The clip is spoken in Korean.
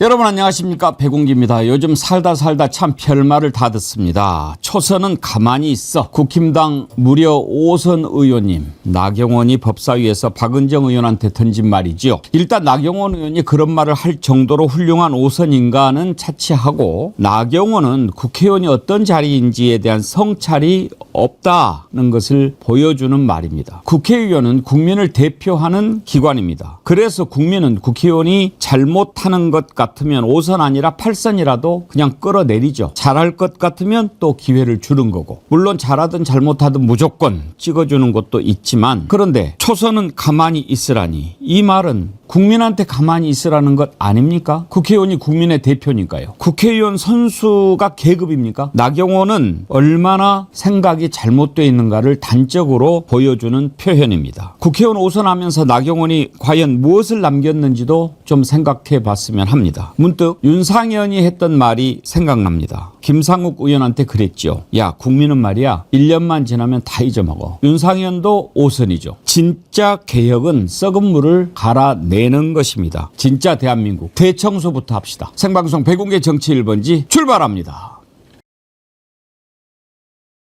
여러분 안녕하십니까 백운기입니다. 요즘 살다 살다 참 별말을 다 듣습니다. 초선은 가만히 있어. 국힘당 무려 오선 의원님 나경원이 법사위에서 박은정 의원한테 던진 말이지요. 일단 나경원 의원이 그런 말을 할 정도로 훌륭한 오선인가는 차치하고 나경원은 국회의원이 어떤 자리인지에 대한 성찰이 없다는 것을 보여주는 말입니다. 국회의원은 국민을 대표하는 기관입니다. 그래서 국민은 국회의원이 잘못하는 것 같 으면 5선 아니라 8선이라도 그냥 끌어내리죠. 잘할 것 같으면 또 기회를 주는 거고. 물론 잘하든 잘못하든 무조건 찍어주는 것도 있지만 그런데 초선은 가만히 있으라니 이 말은 국민한테 가만히 있으라는 것 아닙니까? 국회의원이 국민의 대표니까요. 국회의원 선수가 계급입니까? 나경원은 얼마나 생각이 잘못되어 있는가를 단적으로 보여주는 표현입니다. 국회의원 오선하면서 나경원이 과연 무엇을 남겼는지도 좀 생각해 봤으면 합니다. 문득 윤상현이 했던 말이 생각납니다. 김상욱 의원한테 그랬죠. 야, 국민은 말이야. 1년만 지나면 다 잊어먹어. 윤상현도 오선이죠. 진짜 개혁은 썩은 물을 갈아내 는 것입니다. 진짜 대한민국 대청소부터 합시다. 생방송 백운계 정치 1번지 출발합니다.